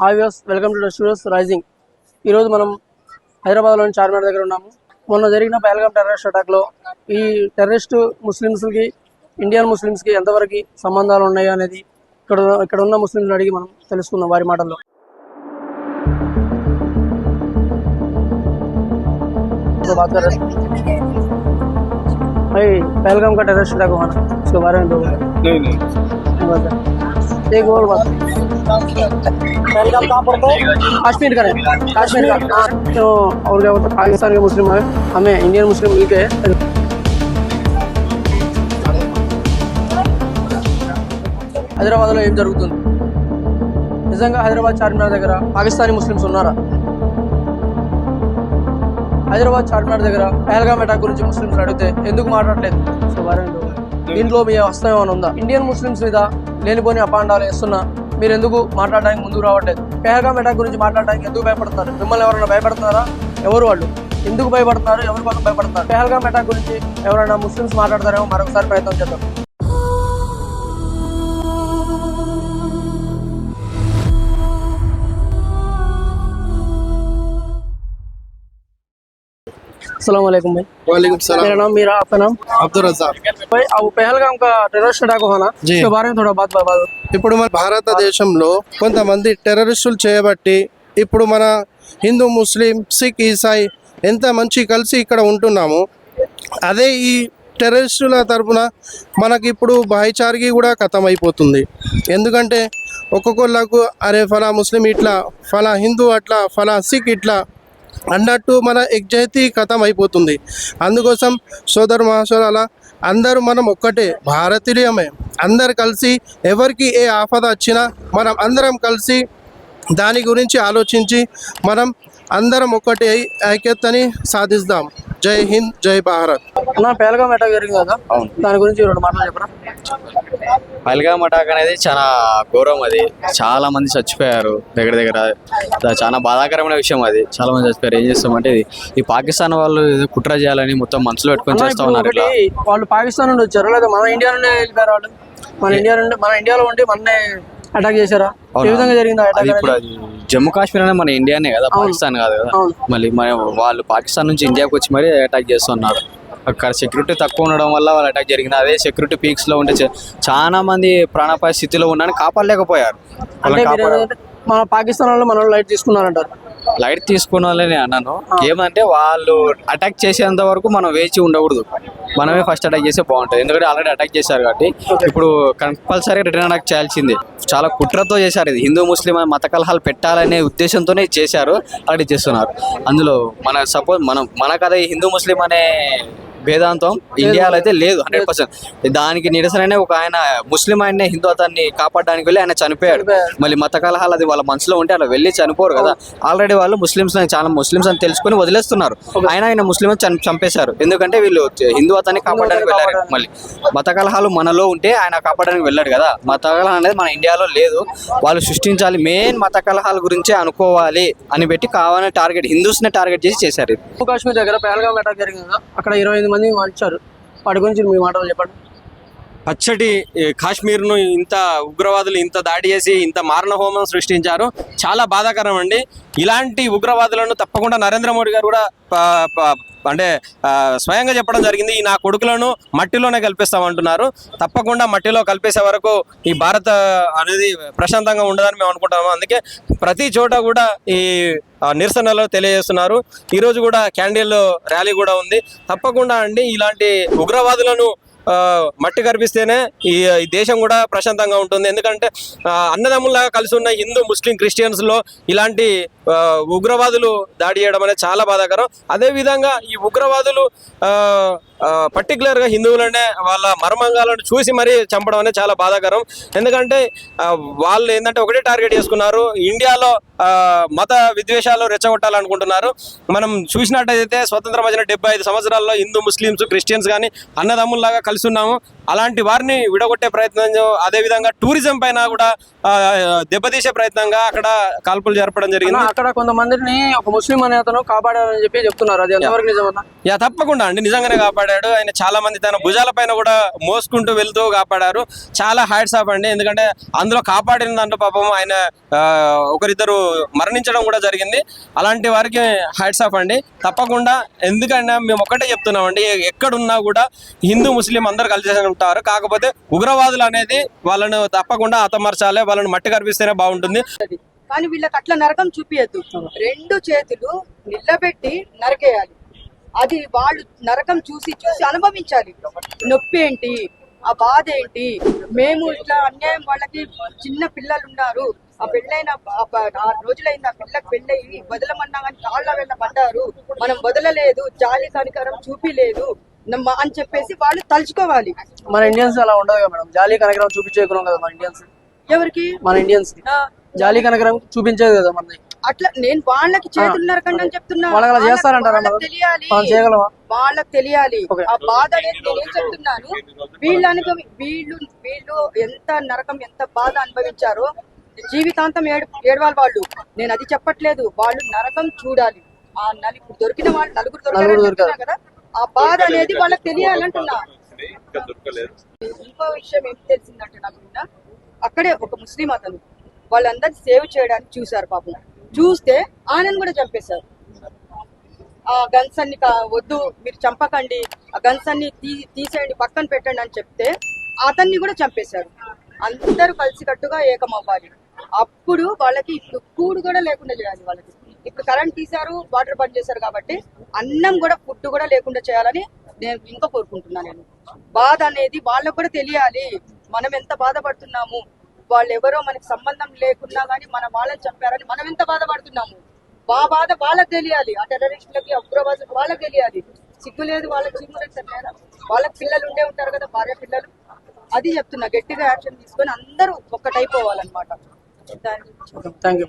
hi views welcome to studios rising ఈరోజు మనం హైదరాబాద్లోని చార్మినార్ దగ్గర ఉన్నాము మొన్న జరిగిన పహల్గామ్ టెర్రరిస్ట్ అటాక్లో ఈ టెర్రరిస్ట్ ముస్లిమ్స్కి ఇండియన్ ముస్లిమ్స్కి ఎంతవరకు సంబంధాలు ఉన్నాయి అనేది ఇక్కడ ఇక్కడ ఉన్న ముస్లింలను అడిగి మనం తెలుసుకుందాం వారి మాటల్లో तो बात कर रहे हैं भाई पहलगाम का टेररिस्ट अटैक हुआ ना उसके बारे में दो नहीं नहीं बता एक और बात पहलगाम कहाँ पड़ता है काश्मीर का है काश्मीर का हाँ तो और क्या बोलते हैं, पाकिस्तान के मुस्लिम है हमें इंडियन मुस्लिम मिलके హైదరాబాద్లో ఏం జరుగుతుంది నిజంగా హైదరాబాద్ చార్మినార్ దగ్గర పాకిస్తానీ ముస్లిమ్స్ ఉన్నారా హైదరాబాద్ చార్మినార్ దగ్గర పహల్గామ్ అటాక్ గురించి ముస్లిమ్స్ అడిగితే ఎందుకు మాట్లాడలేదు? సో వారంలో దీంట్లో మీ హస్తం ఏమైనా ఉందా? ఇండియన్ ముస్లిమ్స్ మీద లేనిపోని అపాండాలు వేస్తున్నా మీరు ఎందుకు మాట్లాడడానికి ముందుకు రావట్లేదు? పహల్గామ్ అటాక్ గురించి మాట్లాడడానికి ఎందుకు భయపడుతున్నారు? మిమ్మల్ని ఎవరైనా భయపడుతున్నారా? ఎవరు వాళ్ళు? ఎందుకు భయపడుతున్నారు? ఎవరి కోసం భయపడుతున్నారు? పహల్గామ్ అటాక్ గురించి ఎవరైనా ముస్లిమ్స్ మాట్లాడతారేమో మరొకసారి ప్రయత్నం చేద్దాం. अस्सलाम वालेकुम भाई वालेकुम सलाम मेरा नाम मीरा आपका नाम అబ్దుల్ రజాక్ भाई अब पहलगाम का टेररिस्ट अटैक हुआ ना जी। उसके बारे में थोड़ा बात बता दो ఇప్పుడు మన భారతదేశంలో కొంతమంది టెర్రరిస్టులు చేయబట్టి ఇప్పుడు మన హిందూ ముస్లిం సిక్ ఈసాయి ఎంత మంచి కలిసి ఇక్కడ ఉంటున్నాము అదే ఈ టెర్రరిస్టుల తరపున మనకి ఇప్పుడు భాయిచారగి కూడా ఖతం అయిపోతుంది ఎందుకంటే ఒక్కొక్కళ్ళకు అరే ఫలా ముస్లిం ఇట్లా ఫలా హిందూ అట్లా ఫలా సిక్ ఇట్లా అన్నట్టు మన ఎగ్జైతీ కథం అయిపోతుంది అందుకోసం సోదరు మహాశోరాల అందరూ మనం ఒక్కటే భారతీయమే అందరు కలిసి ఎవరికి ఏ ఆపద వచ్చినా మనం అందరం కలిసి దాని గురించి ఆలోచించి మనం అందరం ఒక్కటి ఐక్యతని సాధిస్తాం. జై హింద్ జై భారత్. అన్న పహల్గామ్ అటాక్ జరిగింది కదా? దాని గురించి రెండు మాటలు చెప్పరా? పల్గామ్ అటాక్ అనేది చాలా ఘోరం అది. చాలా మంది చచ్చిపోయారు దగ్గర దగ్గర. అది చాలా బాధాకరమైన విషయం అది. చాలా మంది చచ్చిపోయారు. ఏం చేస్తామంటే ఇది ఈ పాకిస్తాన్ వాళ్ళు ఏదో కుట్ర చేయాలని మొత్తం మనసులో పెట్టుకొని చేస్తా ఉన్నారు ఇట్లా. వాళ్ళు పాకిస్తాన్ నుండి వచ్చారు? లేదా మన ఇండియా నుండి వెళ్ళిపోయారు వాళ్ళు? మన ఇండియా నుండి మన ఇండియాలో ఉండి మననే అటాక్ చేశారా? ఏ? విధంగా జరిగింది అటాక్ ఇప్పుడు అది జమ్మూ కాశ్మీర్ అనేది మన ఇండియానే కదా పాకిస్తాన్ కాదు కదా. అవును. మళ్ళీ మన వాళ్ళు పాకిస్తాన్ నుంచి ఇండియాకి వచ్చి మరీ అటాక్ చేస్తున్నారు. అక్కడ సెక్యూరిటీ తక్కువ ఉండడం వల్ల వాళ్ళు అటాక్ జరిగింది అదే సెక్యూరిటీ పీక్స్లో ఉంటే చా- చాలా మంది ప్రాణాపాయ స్థితిలో ఉన్నారని కాపాడలేకపోయారు. అంటే వాళ్ళని మీరు కాపాడ ఏంటంటే మన పాకిస్తాన్ వాళ్ళు మన లైట్ తీసుకున్నారంటారు. లైట్ తీసుకున్న వాళ్ళని అన్నాను ఏమంటే వాళ్ళు అటాక్ చేసేంత వరకు మనం వేచి ఉండకూడదు. మనమే ఫస్ట్ అటాక్ చేస్తే బాగుంటుంది. ఎందుకంటే ఆల్రెడీ అటాక్ చేశారు కాబట్టి ఇప్పుడు కంపల్సరీ రిటర్న్ అటాక్ చేయాల్సిందే. చాలా కుట్రతో చేశారు ఇది. హిందూ ముస్లిం మత కలహాలు పెట్టాలనే ఉద్దేశంతోనే చేశారు. అలాంటి చేస్తున్నారు. అందులో మన సపోజ్ మనం మనకు అదే హిందూ ముస్లిం అనే వేదాంతం ఇండియాలో అయితే లేదు హండ్రెడ్ పర్సెంట్. దానికి నిరసననే ఒక ఆయన ముస్లిం ఆయన్ని హిందూ అతన్ని కాపాడడానికి వెళ్ళి ఆయన చనిపోయాడు. మళ్ళీ మత కలహాలు అది వాళ్ళ మనసులో ఉంటే అలా వెళ్ళి చనిపోరు కదా. ఆల్రెడీ వాళ్ళు ముస్లిమ్స్ చాలా ముస్లిమ్స్ అని తెలుసుకొని వదిలేస్తున్నారు. ఆయన ఆయన ముస్లిం చంపేశారు. ఎందుకంటే వీళ్ళు హిందూ అతన్ని కాపాడడానికి వెళ్ళారు మళ్ళీ. మత కలహాలు మనలో ఉంటే ఆయన కాపాడడానికి వెళ్ళాడు కదా. మత కలహం అనేది మన ఇండియాలో లేదు. వాళ్ళు సృష్టించాలి. మెయిన్ మత కలహాల గురించే అనుకోవాలి అని పెట్టి కావాలని టార్గెట్ హిందూస్ని టార్గెట్ చేసి చేశారు. జమ్మూ కాశ్మీర్ దగ్గర పహల్గామ్ అటాక్ జరిగింది అక్కడ ఇరవై మంది మరణించారు వాటి గురించి మీ మాటలు చెప్పండి. పచ్చటి కాశ్మీర్ను ఇంత ఉగ్రవాదులు ఇంత దాడి చేసి ఇంత మారణ హోమం సృష్టించారు. చాలా బాధాకరం అండి ఇలాంటి ఉగ్రవాదులను తప్పకుండా నరేంద్ర మోడీ గారు కూడా అంటే స్వయంగా చెప్పడం జరిగింది ఈ నా కొడుకులను మట్టిలోనే కల్పిస్తామంటున్నారు. తప్పకుండా మట్టిలో కలిపేసే వరకు ఈ భారత్ అనేది ప్రశాంతంగా ఉండదని మేము అనుకుంటాము అందుకే ప్రతి చోట కూడా ఈ నిరసనలో నిరసనలు తెలియజేస్తున్నారు. ఈరోజు కూడా క్యాండిల్ ర్యాలీ కూడా ఉంది. తప్పకుండా అండి ఇలాంటి ఉగ్రవాదులను మట్టి కనిపిస్తేనే ఈ దేశం కూడా ప్రశాంతంగా ఉంటుంది. ఎందుకంటే అన్నదమ్ముల్లాగా కలిసి ఉన్న హిందూ ముస్లిం క్రిస్టియన్స్లో ఇలాంటి ఉగ్రవాదులు దాడి చేయడం అనేది చాలా బాధాకరం. అదేవిధంగా ఈ ఉగ్రవాదులు ఆ, పర్టికులర్గా హిందువులనే వాళ్ళ మర్మంగాలను చూసి మరీ చంపడం అనేది చాలా బాధాకరం. ఎందుకంటే వాళ్ళు ఏంటంటే ఒకటే టార్గెట్ చేసుకున్నారు. ఇండియాలో ఆ, మత విద్వేషాలు రెచ్చగొట్టాలనుకుంటున్నారు. మనం చూసినట్టయితే స్వతంత్రం వచ్చిన డెబ్బై ఐదు సంవత్సరాల్లో హిందూ ముస్లిమ్స్ క్రిస్టియన్స్ కానీ అన్నదమ్ముల్లాగా కలిసి ఉన్నాము అలాంటి వారిని విడగొట్టే ప్రయత్నం అదేవిధంగా టూరిజం పైన కూడా దెబ్బతీసే ప్రయత్నంగా అక్కడ కాల్పులు జరపడం జరిగింది. అక్కడ కొంతమందిని ఒక ముస్లిం అనే అతను కాపాడారని చెప్పి చెప్తున్నారు. అది ఎంతవరకు నిజమన్నా? యా తప్పకుండా అండి. నిజంగానే కాపాడారు. కాపాడాడు. ఆయన చాలా మంది తన భుజాల పైన కూడా మోసుకుంటూ వెళ్తూ కాపాడారు. చాలా హ్యాట్స్ ఆఫ్ అండి. ఎందుకంటే అందులో కాపాడిన దాంట్లో పాపం ఆయన ఒకరిద్దరు మరణించడం కూడా జరిగింది. అలాంటి వారికి హ్యాట్స్ ఆఫ్ అండి. తప్పకుండా ఎందుకంటే మేము ఒక్కటే చెప్తున్నామండి. ఎక్కడున్నా కూడా హిందూ ముస్లిం అందరు కలిసి ఉంటారు. కాకపోతే ఉగ్రవాదులు అనేది వాళ్ళను తప్పకుండా హతమర్చాలి వాళ్ళని మట్టి కనిపిస్తేనే బాగుంటుంది. కానీ వీళ్ళకి అట్లా నరకం చూపియద్దు. రెండు చేతులు నిలబెట్టి నరకేయాలి. అది వాళ్ళు నరకం చూసి చూసి అనుభవించాలి. నొప్పి ఏంటి? ఆ బాధ ఏంటి? మేము ఇట్లా అన్యాయం వాళ్ళకి చిన్న పిల్లలు ఉన్నారు ఆ పెళ్ళైన ఆ ప- ఆ రోజులైంది ఆ పిల్లకి పెళ్ళయి వదలమన్నా కానీ కాళ్ళ వెళ్ళ పడ్డారు. మనం వదలలేదు జాలి కనికరం చూపిలేదు అని చెప్పేసి వాళ్ళు తలుచుకోవాలి. మన ఇండియన్స్ అలా ఉండదు మేడం? జాలి కనకరం చూపించేకున్నాం కదా మన ఇండియన్స్. ఎవరికి? మన ఇండియన్స్ జాలి కనకరం చూపించేది కదా మనది. అట్లా నేను వాళ్ళకి చేతులు నరకండి అని చెప్తున్నా. వాళ్ళకి అలా చేస్తారంటారా వాళ్ళకి మరి? తెలియాలి. వాళ్ళకి తెలియాలి. ఆ బాధ అనేది నేనేం చెప్తున్నాను? వీళ్ళు అనుభవి వీళ్ళు వీళ్ళు ఎంత నరకం ఎంత బాధ అనుభవించారో జీవితాంతం ఏడు ఏడవాలి వాళ్ళు. నేను అది చెప్పట్లేదు. వాళ్ళు నరకం చూడాలి. ఆ నలుగురు దొరికిన వాళ్ళు నలుగురు చెప్తున్నా కదా ఆ బాధ అనేది వాళ్ళకి తెలియాలంటున్నా ఇంకో విషయం ఏం తెలిసిందంటే నాకు అక్కడే ఒక ముస్లిం అతను వాళ్ళందరినీ సేవ్ చేయడానికి చూశారు పాపం. చూస్తే ఆనంద్ కూడా చంపేశారు. ఆ గన్స్ అన్ని కా- వద్దు మీరు చంపకండి ఆ గన్స్ అన్ని తీ తీసేయండి పక్కన పెట్టండి అని చెప్తే అతన్ని కూడా చంపేశారు. అందరూ కలిసికట్టుగా ఏకమవ్వాలి. అప్పుడు వాళ్ళకి ఇప్పుడు కూడు కూడా లేకుండా చేయాలి వాళ్ళకి. ఇప్పుడు కరెంట్ తీశారు వాటర్ బంద్ చేశారు కాబట్టి అన్నం కూడా ఫుడ్ కూడా లేకుండా చేయాలని నేను ఇంకా కోరుకుంటున్నాను నేను. బాధ అనేది వాళ్ళకు కూడా తెలియాలి. మనం ఎంత బాధపడుతున్నాము? వాళ్ళు ఎవరో మనకి సంబంధం లేకున్నా కానీ మన వాళ్ళని చంపారని మనం ఎంత బాధపడుతున్నాము? మా బాధ వాళ్ళకి తెలియాలి. ఆ టెర్రరిస్టులకి ఉగ్రవాదులకు వాళ్ళకి తెలియాలి. సిగ్గు లేదు వాళ్ళకి లేదా వాళ్ళకి పిల్లలు ఉండే ఉంటారు కదా భార్య పిల్లలు. అది చెప్తున్నా. గట్టిగా యాక్షన్ తీసుకొని అందరూ ఒక్కటైపోవాలన్నమాట. Thank you